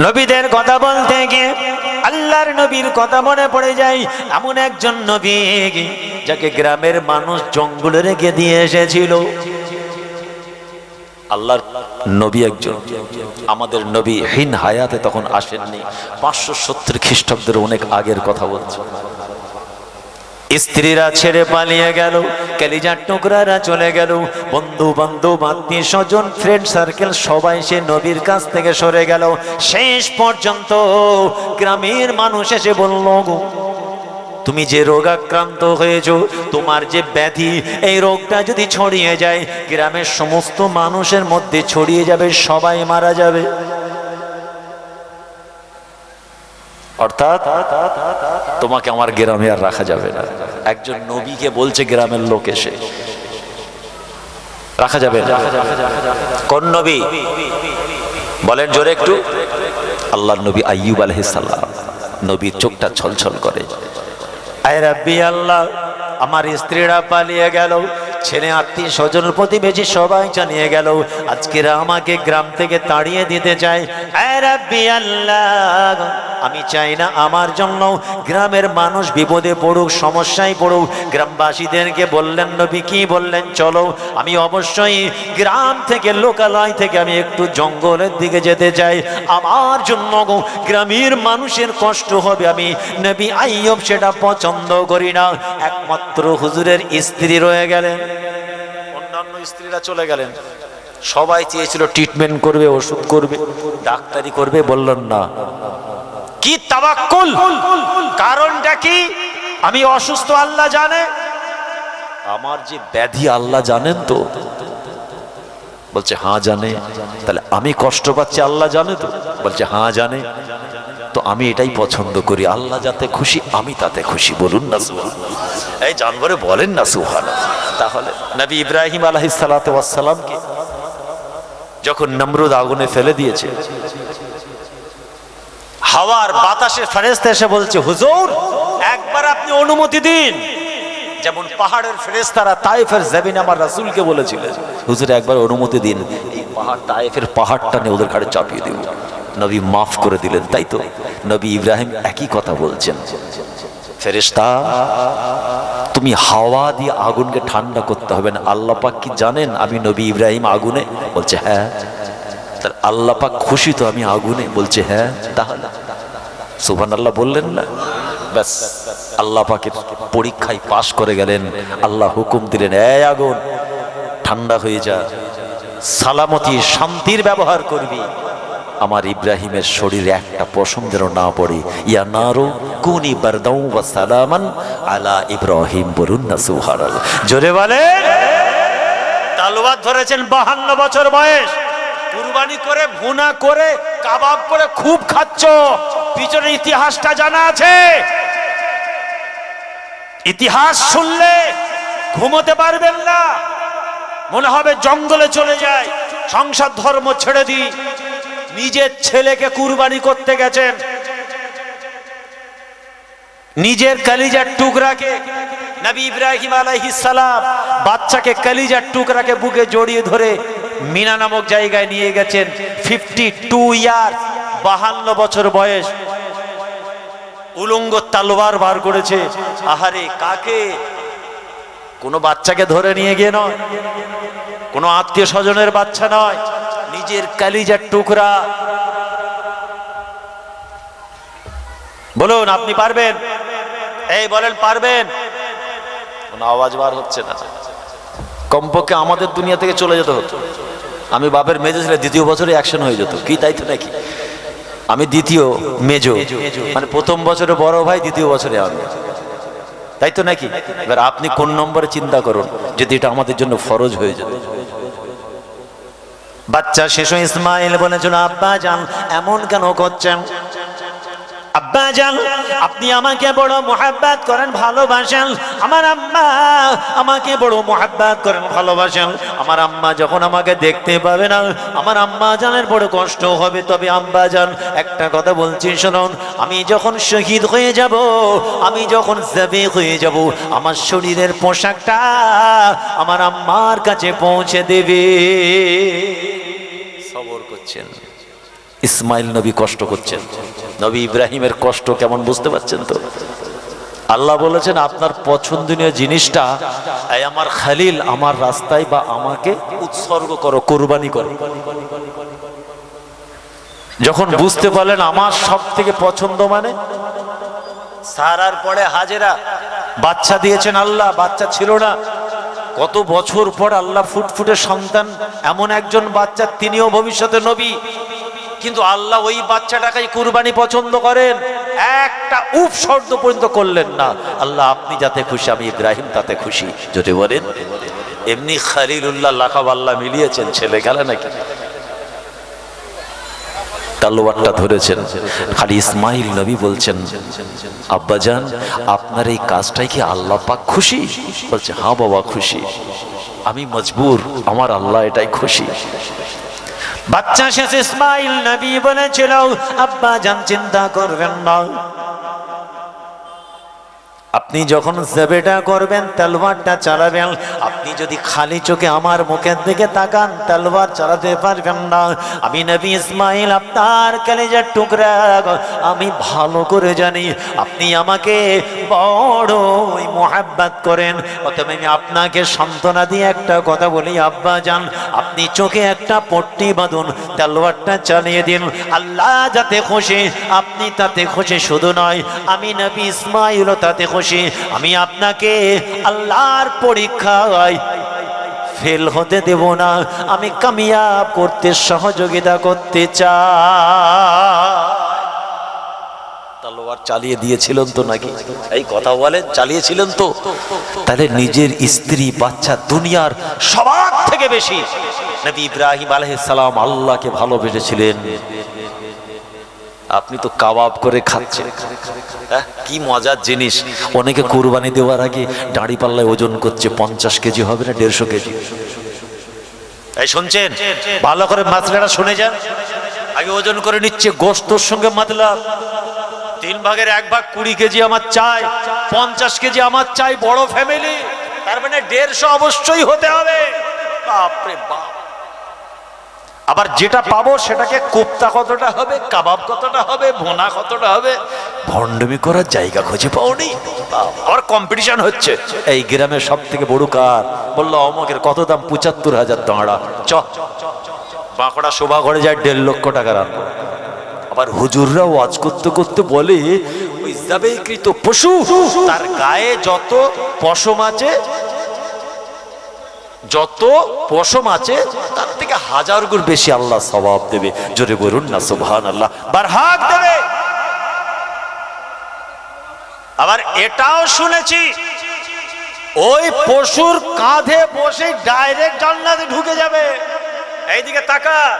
নবীদের কথা বলতে গিয়ে আল্লাহর নবীর কথা মনে পড়ে যায়। এমন একজন নবী যাকে গ্রামের মানুষ জঙ্গলে রেখে দিয়ে এসেছিল। আল্লাহর নবী একজন। আমাদের নবী হিন হায়াতে তখন আসেননি। পাঁচশো সত্তর খ্রিস্টাব্দের অনেক আগের কথা বলছে। স্ত্রীরা ছেড়ে পালিয়ে গেল ক্যালিজার টুকরারা চলে গেল। বন্ধু বান্ধব, আত্মীয় স্বজন ফ্রেন্ড সার্কেল সবাই সে নবীর কাছ থেকে সরে গেল। শেষ পর্যন্ত গ্রামের মানুষ এসে বলল তুমি যে রোগাক্রান্ত হয়েছ, তোমার যে ব্যাধি, এই রোগটা যদি ছড়িয়ে যায়, গ্রামের সমস্ত মানুষের মধ্যে ছড়িয়ে যাবে, সবাই মারা যাবে। অর্থাৎ তোমাকে আমার গ্রামে আর রাখা যাবে না। একজন নবীকে বলছে গ্রামের লোক এসে। রাখা যাবে কোন নবী? বলেন জোরে একটু। আল্লাহ নবী আইয়ুব আলহিসাল্লাম নবীর চোখটা ছলছল করে। আয় রাব্বি আল্লাহ, আমার স্ত্রীরা পালিয়ে গেল। ছেলে, আত্মীয় স্বজন, প্রতিবেশী সবাই জানিয়ে গেল, আজকেরা আমাকে গ্রাম থেকে তাড়িয়ে দিতে চায়। আয় আল্লাহ। আমি চাই না আমার জন্য গ্রামের মানুষ বিপদে পড়ুক, সমস্যায় পড়ুক। গ্রামবাসীদেরকে বললেন, নবী, কি বললেন? চলো, আমি অবশ্যই গ্রাম থেকে, লোকালয় থেকে আমি একটু জঙ্গলের দিকে যেতে চাই। আমার জন্য গ্রামের মানুষের কষ্ট হবে। আমি নবী আইয়ব সেটা পছন্দ করি না। একমাত্র হুজুরের স্ত্রী রয়ে গেলেন। অন্যান্য স্ত্রীরা চলে গেলেন। সবাই চেয়েছিল, ট্রিটমেন্ট করবে, ওষুধ করবে, ডাক্তারি করবে। বললেন, না। তাবাক্কুল কারণটা কি? আমি অসুস্থ, আল্লাহ জানে। আমার যে ব্যাধি, আল্লাহ জানেন তো। বলছে হ্যাঁ জানে। তাহলে আমি কষ্ট পাচ্ছি, আল্লাহ জানে তো। বলছে হ্যাঁ জানে। তো আমি এটাই পছন্দ করি। আল্লাহ যাতে খুশি, আমি তাতে খুশি। বলুন না সুহান এই জানবরে বলেন না সুহান তাহলে নবী ইব্রাহিম আলহিস সালাতামকে যখন নমরুদ আগুনে ফেলে দিয়েছে হাওয়ার বাতাসে ফেরেস্তা এসে বলছে, হুজুর, একবার আপনি অনুমতি দিন। যেমন পাহাড়ের ফেরেস্তারা তাইফের জাবিন আমার রাসূলকে বলেছিলেন হুজুর, একবার অনুমতি দিন। এই পাহাড় তাইফের পাহাড়টা নিয়ে ওদের ঘাড়ে চাপিয়ে দেব। নবী মাফ করে দিলেন, তাই তো? নবী ইব্রাহিম একই কথা বলছেন। ফেরেস্তা তুমি হাওয়া দিয়ে আগুনকে ঠান্ডা করতে হবে না। আল্লাহ পাক কি জানেন আমি নবী ইব্রাহিম আগুনে? বলছে হ্যাঁ। তাহলে আল্লাহ পাক খুশি তো আমি আগুনে। বলছে হ্যাঁ তাহলে। সুবহান আল্লাহ বললেন না। ব্যাস, আল্লাহ পাকের পরীক্ষায় পাশ করে গেলেন। আল্লাহ হুকুম দিলেন, এই আগুন, ঠান্ডা হয়ে যা। সালামতি, শান্তির ব্যবহার করবি। আমার ইব্রাহিমের শরীরে একটা পছন্দের না পড়ে। ইয়া নারো কুনি বারদাউ ওয়া সালামান আলা ইব্রাহিম বলুন না জোরে বলেন। তালওয়ার ধরেছেন বাহান্ন বছর বয়স। কুরবানি করে, ভুনা করে, কাবাব করে খুব খাচ্ছ। পিছনে ইতিহাসটা জানা আছে। ইতিহাস শুনলে ঘুমোতে পারবেন না। মনে হবে জঙ্গলে চলে যায়, সংসার ধর্ম ছেড়ে দিই। নিজের ছেলেকে কুরবানি করতে গেছেন। নিজের কালিজার টুকরাকে নবী ইব্রাহিম আলাইহিস সালাম বাচ্চাকে কালিজার টুকরাকে বুকে জড়িয়ে ধরে মিনা নামক জায়গায় নিয়ে গেছেন ফিফটি টু ইয়ার বাহান্ন বছর বয়স। উলঙ্গ তালোয়ার বার করেছে। আহারে, কাকে? কোনো বাচ্চাকে ধরে নিয়ে গিয়ে নয়। কোনো আত্মীয় স্বজনের বাচ্চা নয়। নিজের কালিজার টুকরা। বলুন, আপনি পারবেন? এই, বলেন, পারবেন? কোনো আওয়াজ বার হচ্ছে না। কমপক্ষে আমাদের দুনিয়া থেকে চলে যেতে হতো। আমি বাপের মেজো ছেলে দ্বিতীয় বছরে অ্যাকশন হয়ে যেত। কি তাই তো নাকি? আমি দ্বিতীয় মেজো। মানে প্রথম বছরে বড় ভাই, দ্বিতীয় বছরে আমি। তাই তো নাকি? এবার আপনি কোন নম্বরে চিন্তা করুন, যদি এটা আমাদের জন্য ফরজ হয়ে যেত। বাচ্চা শিশু ইসমাইল বলেছিল, আব্বা, যান। এমন কেন করছেন? আব্বা যান আপনি আমাকে বড় মোহাব্বাত করেন, ভালোবাসেন। আমার আম্মা আমাকে বড় মোহাব্বাত করেন, ভালোবাসেন। আমার আম্মা যখন আমাকে দেখতে পাবে না, আমার আম্মা জানের বড় কষ্ট হবে। তবে আম্মা যান একটা কথা বলছি, শুনুন। আমি যখন শহীদ হয়ে যাব, আমি যখন জাবে হয়ে যাব, আমার শরীরের পোশাকটা আমার আম্মার কাছে পৌঁছে দেবে। সবর করছেন। ইসমাইল নবী কষ্ট করছেন। নবী ইব্রাহিমের কষ্ট কেমন বুঝতে পারছেন তো? আল্লাহ বলেছেন, আপনার পছন্দনীয় জিনিসটা আমার খালিল, আমার রাস্তায় বা আমাকে উৎসর্গ করো, কোরবানি করো। যখন বুঝতে পারলেন আমার সব থেকে পছন্দ মানে সারার পরে হাজেরা, বাচ্চা দিয়েছেন আল্লাহ, বাচ্চা ছিল না। কত বছর পর আল্লাহ ফুটফুটে সন্তান, এমন একজন বাচ্চা, তিনিও ভবিষ্যতে নবী। কিন্তু আল্লাহ ওই বাচ্চাটাকেই কুরবানি পছন্দ করেন। একটা উপ পর্যন্ত করলেন না। আল্লাহ, আপনি যাতে খুশি, আমি ইব্রাহিম তাতে খুশি। যদি বলেন, এমনি খালিলুল্লাহ, লাখাব আল্লাহ মিলিয়েছেন, ছেলে গেলে নাকি? ধরেছেন। খালি বলছেন আপনার এই কাজটাই কি আল্লাহ পাক খুশি? বলছে হ্যাঁ বাবা, খুশি। আমি মজবুর, আমার আল্লাহ এটাই খুশি। বাচ্চা শেষ ইসমাইল নবী বলেছিল, আব্বা যান চিন্তা করবেন না। আপনি যখন সেবেটা করবেন তেলবারটা চালাবেন আপনি যদি খালি চোখে আমার মুখের দিকে তাকান, তলোয়ার চালাতে পারবেন না। আমি নবী ইসমাইল, আপনার কলেজের টুকরা, আমি ভালো করে জানি আপনি আমাকে বড়ই মোহাব্বত করেন। অতএব আমি আপনাকে সান্ত্বনা দিয়ে একটা কথা বলি, আব্বা যান আপনি চোখে একটা পট্টি বাঁধুন, তলোয়ারটা চালিয়ে দিন। আল্লাহ যাতে খুশি, আপনি তাতে খুশি শুধু নয়, আমি নবী ইসমাইলও তাতে খুশি। আমি আপনাকে আল্লাহর পরীক্ষায় ফেল হতে দেব না। আমি কামিয়াব করতে, সহযোগিতা করতে চাই। তালোয়ার চালিয়ে দিয়েছিলেন তো নাকি? এই কথা বলেন, চালিয়েছিলেন তো। তাহলে নিজের স্ত্রী, বাচ্চা, দুনিয়ার সবার থেকে বেশি নবী ইব্রাহিম আলাইহিস সালাম আল্লাহকে ভালোবেসেছিলেন। আপনি তো কাবাব করে খাচ্ছেন। হ্যাঁ, কি মজার জিনিস। অনেকে কুরবানি দেওয়ার আগে দাড়ি পাল্লায় ওজন করছে পঞ্চাশ কেজি হবে না দেড়শো কেজি? এই শুনছেন? ভালো করে মাছলাটা শুনে যান। আগে ওজন করে নিচ্ছে গোস্তর সঙ্গে মাতলাম তিন ভাগের এক ভাগ কুড়ি কেজি আমার চাই পঞ্চাশ কেজি আমার চাই বড় ফ্যামিলি তার মানে দেড়শো অবশ্যই হতে হবে। বাপরে বাপ। আবার যেটা পাবো সেটাকে কোপ্তা কতটা হবে, কাবাব কতটা হবে, ভোনা কতটা হবে, ভণ্ডমি করার জায়গা খুঁজে পাওনি। আবার কম্পিটিশন হচ্ছে। এই গ্রামের সব থেকে বড় কার? বলল, অমকের কত দাম? পঁচাত্তর হাজার টাকা চ। বাঁকড়া শোভা করে যায় দেড় লক্ষ টাকা আনব আবার হুজুররা ওয়াজ করতে করতে বলে, ওই পশু, তার গায়ে যত পশম আছে যত পশম আছে, তার থেকে হাজার গুণ বেশি আল্লাহ সবাব দেবে। জোরে বলুন না সুবহান আল্লাহ বারহাক দেবে। আবার এটাও শুনেছি, ওই পশুর কাঁধে বসে ডাইরেক্ট জান্নাতে ঢুকে যাবে। এইদিকে তাকা।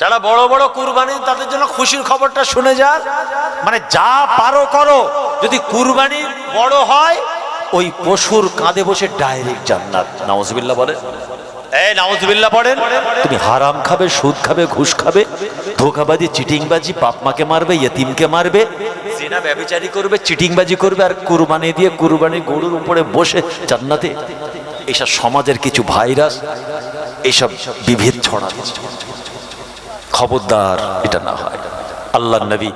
যারা বড় বড় কুরবানি তাদের জন্য খুশির খবরটা শুনে যান মানে যা পারো করো। যদি কুরবানি বড় হয় ওই পশুর কাঁধে বসে ডাইরেক্ট জান্নাত। নাউজুবিল্লাহ বলে। এই নাউজুবিল্লাহ পড়েন। তুমি হারাম খাবে সুদ খাবে ঘুষ খাবে ধোকাবাজি চিটিংবাজি বাপ মাকে মারবে ইয়েতিমকে মারবে জিনা ব্যভিচারি করবে চিটিংবাজি করবে আর কুরবানি দিয়ে কুরবানি গরুর উপরে বসে জান্নাতে এইসব সমাজের কিছু ভাইরাস এইসব বিভেদ ছড়াচ্ছে। খবরদার এটা না হয়। আল্লাহ নবী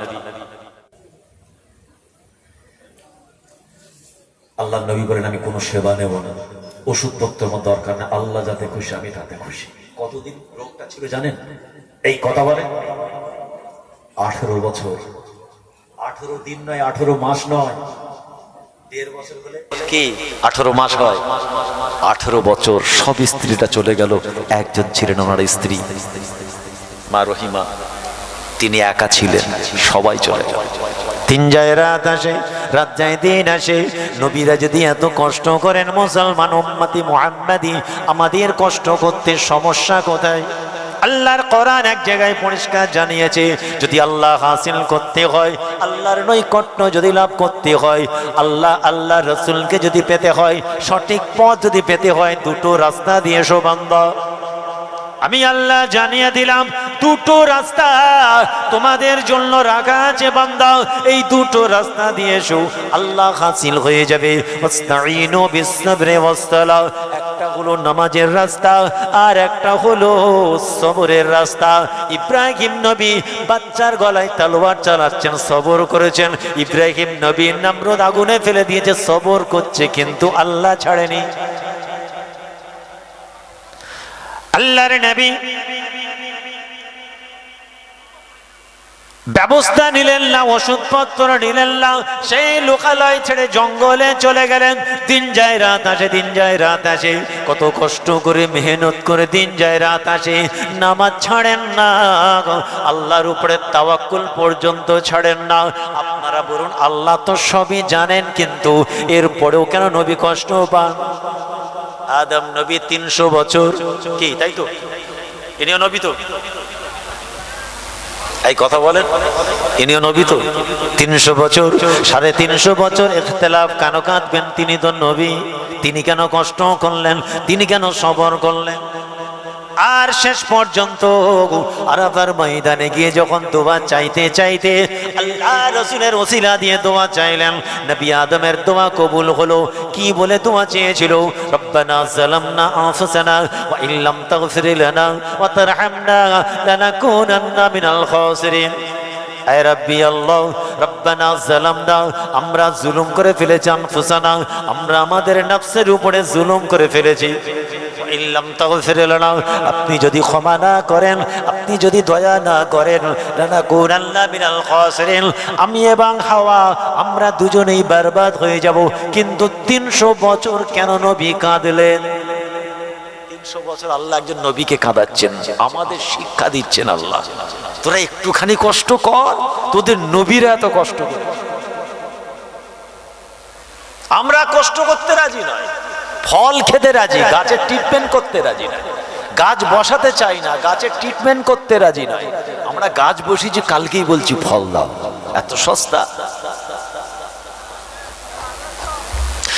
আল্লাহ নবী বলেন, আমি কোনো সেবা নেব না। ওষুধপত্র আমার দরকার না। আল্লাহ যাতে খুশি, আমি তাতে খুশি। কতদিন রোগটা ছিল জানেন? এই কথা বলে? আঠেরো বছর। আঠেরো দিন নয়, আঠেরো মাস নয়। আঠেরো মাস বছর, সব স্ত্রীটা চলে গেল। একজন ছিলেন ওনার স্ত্রী। মা রহিমা, তিনি একা ছিলেন। সবাই চলে গেল। তিন যায় রাত আসে, রাত যায় দিন আসে। নবীরা যদি এত কষ্ট করেন, মুসলমান উম্মতি মুহাম্মাদি, আমাদের কষ্ট করতে সমস্যা কোথায়? আল্লাহর কোরআন এক জায়গায় পরিষ্কার জানিয়েছে, যদি আল্লাহ হাসিল করতে হয়, আল্লাহর নৈকট্য যদি লাভ করতে হয়, আল্লাহ আল্লাহ রসুলকে যদি পেতে হয়, সঠিক পথ যদি পেতে হয়, দুটো রাস্তা দিয়ে শোবান্ধ আমি আল্লাহ জানিয়ে দিলাম, দুটো রাস্তা তোমাদের জন্য রাখা আছে বান্দা। এই দুটো রাস্তা দিয়ে এসো, আল্লাহ হাসিল হয়ে যাবে। একটা হলো নামাজের রাস্তা, আর একটা হলো সবরের রাস্তা। ইব্রাহিম নবী বাচ্চার গলায় তালোয়ার চালাচ্ছেন, সবর করেছেন। ইব্রাহিম নবী নামরুদ আগুনে ফেলে দিয়েছে, সবর করছে, কিন্তু আল্লাহ ছাড়েনি। আল্লাহর নবী ব্যবস্থা নিলেন না, ওষুধপত্র নিলেন না, সেই লোকালয় ছেড়ে জঙ্গলে চলে গেলেন। দিন যায়, রাত আসে, দিন যায়, রাত আসে। কত কষ্ট করে, মেহনত করে দিন যায়, রাত আসে। নামাজ ছাড়েন না আল্লাহর উপরে তাওয়াক্কুল পর্যন্ত ছাড়েন না। আপনারা বলুন, আল্লাহ তো সবই জানেন, কিন্তু এরপরেও কেন নবী কষ্ট পান? আদম নবী তিনশো বছর। কি, তাই তো? ইনিও নবী তো? এই কথা বলেন। ইনিও নবী তো? তিনশো বছর, সাড়ে তিনশো বছর এখতলাফ কেন কাঁদবেন? তিনি তো নবী। তিনি কেন কষ্ট করলেন? তিনি কেন সবর করলেন? আর শেষ পর্যন্ত আরাফার ময়দানে গিয়ে যখন দোয়া চাইতে চাইতে আল্লাহ রসুলের ওসিলা দিয়ে দোয়া চাইলেন, নবী আদমের দোয়া কবুল হলো। কি বলে দোয়া চেয়েছিল? রব্বানা জালামনা আনফুসানা ওয়া ইল্লাম তাগফির লানা ওয়া তারহামনা লানাকুনান্না মিনাল খাসিরিন। আয় আল্লাহ, রব্বানা জালামনা, আমরা জুলুম করে ফেলেছি আনফুসানা, আমরা আমাদের নফসের উপরে জুলুম করে ফেলেছি। লানা। আপনি যদি ক্ষমা না করেন, আপনি যদি দয়া না করেন, লানাকুনান্না মিনাল খাসিরিন। আমি এবং হাওয়া, আমরা দুজনেই বরবাদ হয়ে যাব। কিন্তু তিনশো বছর কেন নবী কাঁদলেন? তিনশো বছর আল্লাহ একজন নবীকে কাঁদাচ্ছেন, আমাদের শিক্ষা দিচ্ছেন আল্লাহ। তোরা একটুখানি কষ্ট কর, তোদের নবীরা এত কষ্ট করে। আমরা কষ্ট করতে রাজি নয়। ফল খেতে রাজি গাছের ট্রিটমেন্ট করতে রাজি না। গাছ বসাতে চাই না গাছের ট্রিটমেন্ট করতে রাজি নয় আমরা গাছ বসি যে কালকেই বলছি, ফল দাও। এত সস্তা।